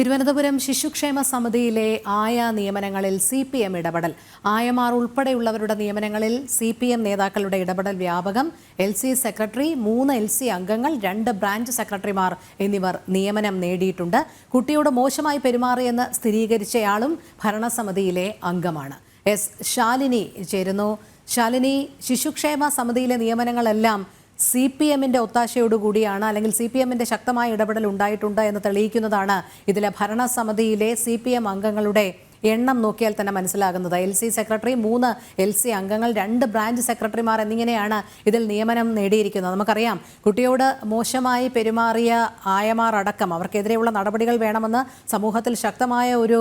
തിരുവനന്തപുരം ശിശുക്ഷേമ സമിതിയിലെ ആയ നിയമനങ്ങളിൽ സി പി എം ഇടപെടൽ. ആയമാർ ഉൾപ്പെടെയുള്ളവരുടെ നിയമനങ്ങളിൽ സി പി എം നേതാക്കളുടെ ഇടപെടൽ വ്യാപകം. എൽ സി സെക്രട്ടറി മൂന്ന് എൽ സി അംഗങ്ങൾ രണ്ട് ബ്രാഞ്ച് സെക്രട്ടറിമാർ എന്നിവർ നിയമനം നേടിയിട്ടുണ്ട്. കുട്ടിയോട് മോശമായി പെരുമാറിയെന്ന് സ്ഥിരീകരിച്ചയാളും ഭരണസമിതിയിലെ അംഗമാണ്. എസ് ശാലിനി ചേരുന്നു. ശാലിനി ശിശുക്ഷേമ സമിതിയിലെ നിയമനങ്ങളെല്ലാം സി പി എമ്മിന്റെ ഒത്താശയോടുകൂടിയാണ് അല്ലെങ്കിൽ സി പി എമ്മിന്റെ ശക്തമായ ഇടപെടൽ ഉണ്ടായിട്ടുണ്ട് എന്ന് തെളിയിക്കുന്നതാണ് ഇതിലെ ഭരണസമിതിയിലെ സി പി എം അംഗങ്ങളുടെ എണ്ണം നോക്കിയാൽ തന്നെ മനസ്സിലാകുന്നത്. എൽ സി സെക്രട്ടറി മൂന്ന് എൽ സി അംഗങ്ങൾ രണ്ട് ബ്രാഞ്ച് സെക്രട്ടറിമാർ എന്നിങ്ങനെയാണ് ഇതിൽ നിയമനം നേടിയിരിക്കുന്നത്. നമുക്കറിയാം കുട്ടിയോട് മോശമായി പെരുമാറിയ ആയമാർ അടക്കം അവർക്കെതിരെയുള്ള നടപടികൾ വേണമെന്ന് സമൂഹത്തിൽ ശക്തമായ ഒരു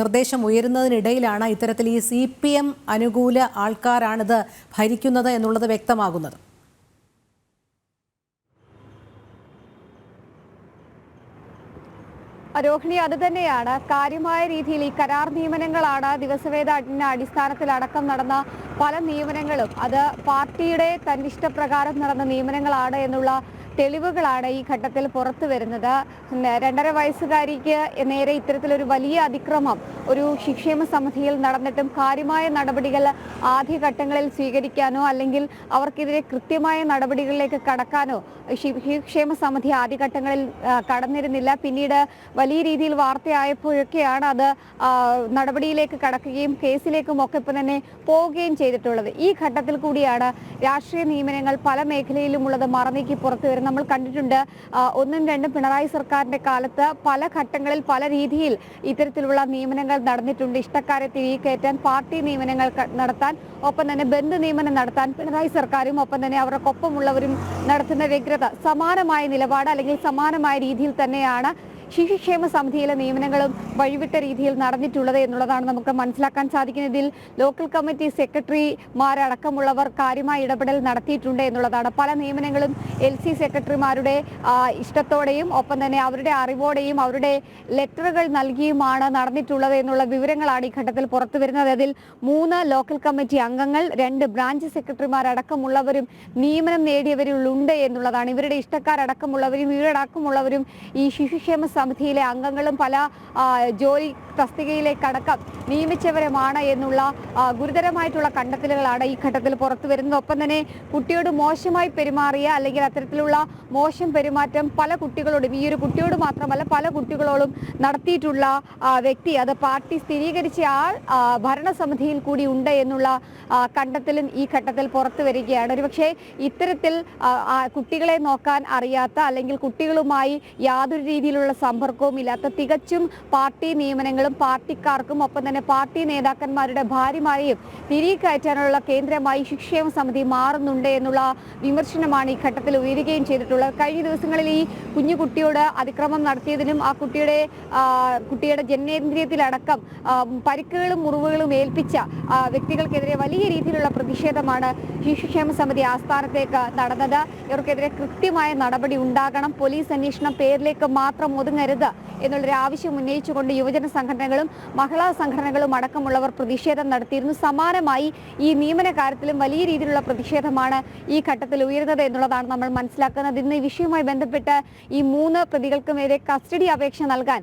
നിർദ്ദേശം ഉയരുന്നതിനിടയിലാണ് ഇത്തരത്തിൽ ഈ സി പി എം അനുകൂല ആൾക്കാരാണിത് ഭരിക്കുന്നത് എന്നുള്ളത് വ്യക്തമാകുന്നത്. രോഹിണി അത് തന്നെയാണ്. കാര്യമായ രീതിയിൽ ഈ കരാർ നിയമനങ്ങളാണ് ദിവസവേത അടിസ്ഥാനത്തിൽ അടക്കം നടന്ന പല നിയമനങ്ങളും. അത് പാർട്ടിയുടെ തന്നിഷ്ടപ്രകാരം നടന്ന നിയമനങ്ങളാണ് എന്നുള്ള തെളിവുകളാണ് ഈ ഘട്ടത്തിൽ പുറത്തു വരുന്നത്. രണ്ടര വയസ്സുകാരിക്ക് നേരെ ഇത്തരത്തിലൊരു വലിയ അതിക്രമം ഒരു ശിക്ഷേമ സമിതിയിൽ നടന്നിട്ടും കാര്യമായ നടപടികൾ ആദ്യഘട്ടങ്ങളിൽ സ്വീകരിക്കാനോ അല്ലെങ്കിൽ അവർക്കെതിരെ കൃത്യമായ നടപടികളിലേക്ക് കടക്കാനോ ശിക്ഷേമ സമിതി ആദ്യഘട്ടങ്ങളിൽ കടന്നിരുന്നില്ല. പിന്നീട് വലിയ രീതിയിൽ വാർത്തയായപ്പോഴൊക്കെയാണ് അത് നടപടിയിലേക്ക് കടക്കുകയും കേസിലേക്കും ഒക്കെ ഇപ്പം തന്നെ പോവുകയും ചെയ്തിട്ടുള്ളത്. ഈ ഘട്ടത്തിൽ കൂടിയാണ് രാഷ്ട്രീയ നിയമനങ്ങൾ പല മേഖലയിലുമുള്ളത് മറന്നേക്ക് പുറത്തു വരും നമ്മൾ കണ്ടിട്ടുണ്ട്. ഒന്നും രണ്ടും പിണറായി സർക്കാരിന്റെ കാലത്ത് പല ഘട്ടങ്ങളിൽ പല രീതിയിൽ ഇത്തരത്തിലുള്ള നിയമനങ്ങൾ നടന്നിട്ടുണ്ട്. ഇഷ്ടക്കാരെ തിരികെ കയറ്റാൻ പാർട്ടി നിയമനങ്ങൾ നടത്താൻ ഒപ്പം തന്നെ ബന്ധു നിയമനം നടത്താൻ പിണറായി സർക്കാരും ഒപ്പം തന്നെ അവർക്കൊപ്പമുള്ളവരും നടത്തുന്ന വ്യഗ്രത സമാനമായ നിലപാട് അല്ലെങ്കിൽ സമാനമായ രീതിയിൽ തന്നെയാണ് ശിശുക്ഷേമ സമിതിയിലെ നിയമനങ്ങളും വഴിവിട്ട രീതിയിൽ നടന്നിട്ടുള്ളത് എന്നുള്ളതാണ് നമുക്ക് മനസ്സിലാക്കാൻ സാധിക്കുന്നത്. ഇതിൽ ലോക്കൽ കമ്മിറ്റി സെക്രട്ടറിമാരടക്കമുള്ളവർ കാര്യമായ ഇടപെടൽ നടത്തിയിട്ടുണ്ട് എന്നുള്ളതാണ്. പല നിയമനങ്ങളും എൽ സി സെക്രട്ടറിമാരുടെ ഇഷ്ടത്തോടെയും ഒപ്പം തന്നെ അവരുടെ അറിവോടെയും അവരുടെ ലെറ്ററുകൾ നൽകിയുമാണ് നടന്നിട്ടുള്ളത് എന്നുള്ള വിവരങ്ങളാണ് ഈ ഘട്ടത്തിൽ പുറത്തു വരുന്നത്. അതിൽ മൂന്ന് ലോക്കൽ കമ്മിറ്റി അംഗങ്ങൾ രണ്ട് ബ്രാഞ്ച് സെക്രട്ടറിമാരടക്കമുള്ളവരും നിയമനം നേടിയവരിലുണ്ട് എന്നുള്ളതാണ്. ഇവരുടെ ഇഷ്ടക്കാരടക്കമുള്ളവരും ഇവരടക്കമുള്ളവരും ഈ ശിശുക്ഷേമ സമിതിയിലെ അംഗങ്ങളും പല ജോലി തസ്തികയിലേക്ക് അടക്കം നിയമിച്ചവരുമാണ് എന്നുള്ള ഗുരുതരമായിട്ടുള്ള കണ്ടെത്തലുകളാണ് ഈ ഘട്ടത്തിൽ പുറത്തു വരുന്നത്. ഒപ്പം തന്നെ കുട്ടിയോട് മോശമായി പെരുമാറിയ അല്ലെങ്കിൽ അത്തരത്തിലുള്ള മോശം പെരുമാറ്റം പല കുട്ടികളോടും ഈ ഒരു കുട്ടിയോട് മാത്രമല്ല പല കുട്ടികളോടും നടത്തിയിട്ടുള്ള വ്യക്തി അത് പാർട്ടി സ്ഥിരീകരിച്ച ആൾ ഭരണസമിതിയിൽ കൂടി ഉണ്ട് എന്നുള്ള കണ്ടെത്തലും ഈ ഘട്ടത്തിൽ പുറത്തു വരികയാണ്. ഒരുപക്ഷെ ഇത്തരത്തിൽ കുട്ടികളെ നോക്കാൻ അറിയാത്ത അല്ലെങ്കിൽ കുട്ടികളുമായി യാതൊരു രീതിയിലുള്ള സമ്പർക്കവും ഇല്ലാത്ത തികച്ചും പാർട്ടി നിയമനങ്ങളും പാർട്ടിക്കാർക്കും ഒപ്പം തന്നെ പാർട്ടി നേതാക്കന്മാരുടെ ഭാര്യമാരെയും തിരികെ കയറ്റാനുള്ള കേന്ദ്രമായി ശിക്ഷേമ സമിതി മാറുന്നുണ്ട് എന്നുള്ള വിമർശനമാണ് ഈ ഘട്ടത്തിൽ ഉയരുകയും ചെയ്തിട്ടുള്ളത്. കഴിഞ്ഞ ദിവസങ്ങളിൽ ഈ കുഞ്ഞു കുട്ടിയോട് അതിക്രമം നടത്തിയതിനും ആ കുട്ടിയുടെ കുട്ടിയുടെ ജനനേന്ദ്രിയത്തിലടക്കം ആ, പരിക്കുകളും മുറിവുകളും ഏൽപ്പിച്ച വ്യക്തികൾക്കെതിരെ വലിയ രീതിയിലുള്ള പ്രതിഷേധമാണ് ശിശുക്ഷേമ സമിതി ആസ്ഥാനത്തേക്ക് നടന്നത്. ഇവർക്കെതിരെ കൃത്യമായ നടപടി ഉണ്ടാകണം. പോലീസ് അന്വേഷണം പേരിലേക്ക് മാത്രം ഒതുങ്ങരുത് എന്നുള്ളൊരു ആവശ്യം ഉന്നയിച്ചുകൊണ്ട് യുവജന സംഘടനകളും മഹിളാ സംഘടനകളും അടക്കമുള്ളവർ പ്രതിഷേധം നടത്തിയിരുന്നു. സമാനമായി ഈ നിയമന കാര്യത്തിലും വലിയ രീതിയിലുള്ള പ്രതിഷേധമാണ് ഈ ഘട്ടത്തിൽ ഉയരുന്നത് എന്നുള്ളതാണ് നമ്മൾ മനസ്സിലാക്കുന്നത്. ഇന്ന് ഈ വിഷയവുമായി ബന്ധപ്പെട്ട് ഈ മൂന്ന് പ്രതികൾക്കുമെതിരെ കസ്റ്റഡി അപേക്ഷ നൽകാൻ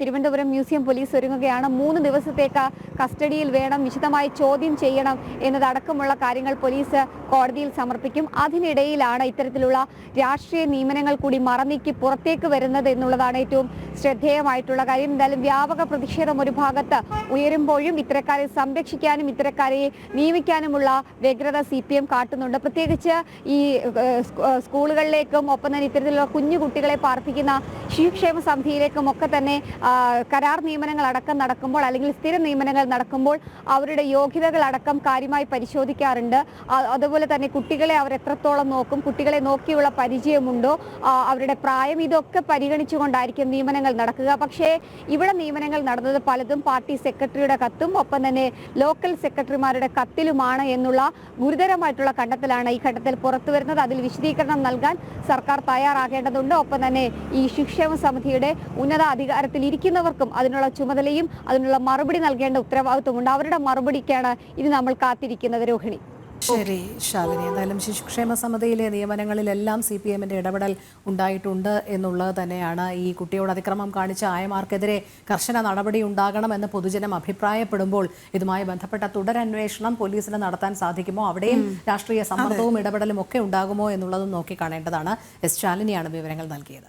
തിരുവനന്തപുരം മ്യൂസിയം പോലീസ് ഒരുങ്ങുകയാണ്. മൂന്ന് ദിവസത്തേക്ക് കസ്റ്റഡിയിൽ വേണം വിശദമായി ചോദ്യം ചെയ്യണം എന്നതടക്കമുള്ള കാര്യങ്ങൾ പോലീസ് കോടതിയിൽ സമർപ്പിക്കും. അതിനിടയിലാണ് ഇത്തരത്തിലുള്ള രാഷ്ട്രീയ നിയമനങ്ങൾ കൂടി മറനീക്കി പുറത്തേക്ക് വരുന്നത് എന്നുള്ളതാണ് ഏറ്റവും ശ്രദ്ധേയമായിട്ടുള്ള കാര്യം. എന്തായാലും വ്യാപക പ്രതിഷേധം ഒരു ഭാഗത്ത് ഉയരുമ്പോഴും ഇത്തരക്കാരെ സംരക്ഷിക്കാനും ഇത്തരക്കാരെ നിയമിക്കാനുമുള്ള വ്യഗ്രത സി പി എം കാട്ടുന്നുണ്ട്. പ്രത്യേകിച്ച് ഈ സ്കൂളുകളിലേക്കും ഒപ്പം തന്നെ ഇത്തരത്തിലുള്ള കുഞ്ഞു കുട്ടികളെ പാർപ്പിക്കുന്ന ശിശുക്ഷേമ സമിതിയിലേക്കും ഒക്കെ തന്നെ കരാർ നിയമനങ്ങൾ അടക്കം നടക്കുമ്പോൾ അല്ലെങ്കിൽ സ്ഥിര നിയമനങ്ങൾ നടക്കുമ്പോൾ അവരുടെ യോഗ്യതകൾ അടക്കം കാര്യമായി പരിശോധിക്കാറുണ്ട്. അതുപോലെ തന്നെ കുട്ടികളെ അവർ എത്രത്തോളം നോക്കും കുട്ടികളെ നോക്കിയുള്ള പരിചയമുണ്ടോ അവരുടെ പ്രായം ഇതൊക്കെ പരിഗണിച്ചുകൊണ്ടായിരിക്കും നിയമനങ്ങൾ നടക്കുക. പക്ഷേ ഇവിടെ നിയമനങ്ങൾ നടന്നത് പലതും പാർട്ടി സെക്രട്ടറിയുടെ കത്തും ഒപ്പം തന്നെ ലോക്കൽ സെക്രട്ടറിമാരുടെ കത്തിലുമാണ് എന്നുള്ള ഗുരുതരമായിട്ടുള്ള കണ്ടെത്തലാണ് ഈ ഘട്ടത്തിൽ പുറത്തു വരുന്നത്. അതിൽ വിശദീകരണം നൽകാൻ സർക്കാർ തയ്യാറാകേണ്ടതുണ്ട്. ഒപ്പം തന്നെ ഈ ശിക്ഷേമ സമിതിയുടെ ഉന്നത അധികാരത്തിൽ ഇരിക്കുന്നവർക്കും അതിനുള്ള ചുമതലയും അതിനുള്ള മറുപടി നൽകേണ്ട ഉത്തരവാദിത്വമുണ്ട് അവരുടെ മറുപടിക്കാണ് ഇനി നമ്മൾ കാത്തിരിക്കുന്നത്. രോഹിണി. ശരി ശാലിനി. എന്തായാലും ശിശുക്ഷേമ സമിതിയിലെ നിയമനങ്ങളിലെല്ലാം സി പി എമ്മിന്റെ ഇടപെടൽ ഉണ്ടായിട്ടുണ്ട് എന്നുള്ളത് തന്നെയാണ്. ഈ കുട്ടിയോട് അതിക്രമം കാണിച്ച ആയമാർക്കെതിരെ കർശന നടപടി ഉണ്ടാകണമെന്ന് പൊതുജനം അഭിപ്രായപ്പെടുമ്പോൾ ഇതുമായി ബന്ധപ്പെട്ട തുടരന്വേഷണം പോലീസിന് നടത്താൻ സാധിക്കുമോ? അവിടെയും രാഷ്ട്രീയ സമ്മർദ്ദവും ഇടപെടലും ഒക്കെ ഉണ്ടാകുമോ എന്നുള്ളതും നോക്കി കാണേണ്ടതാണ് എസ് ശാലിനിയാണ് വിവരങ്ങൾ നൽകിയത്.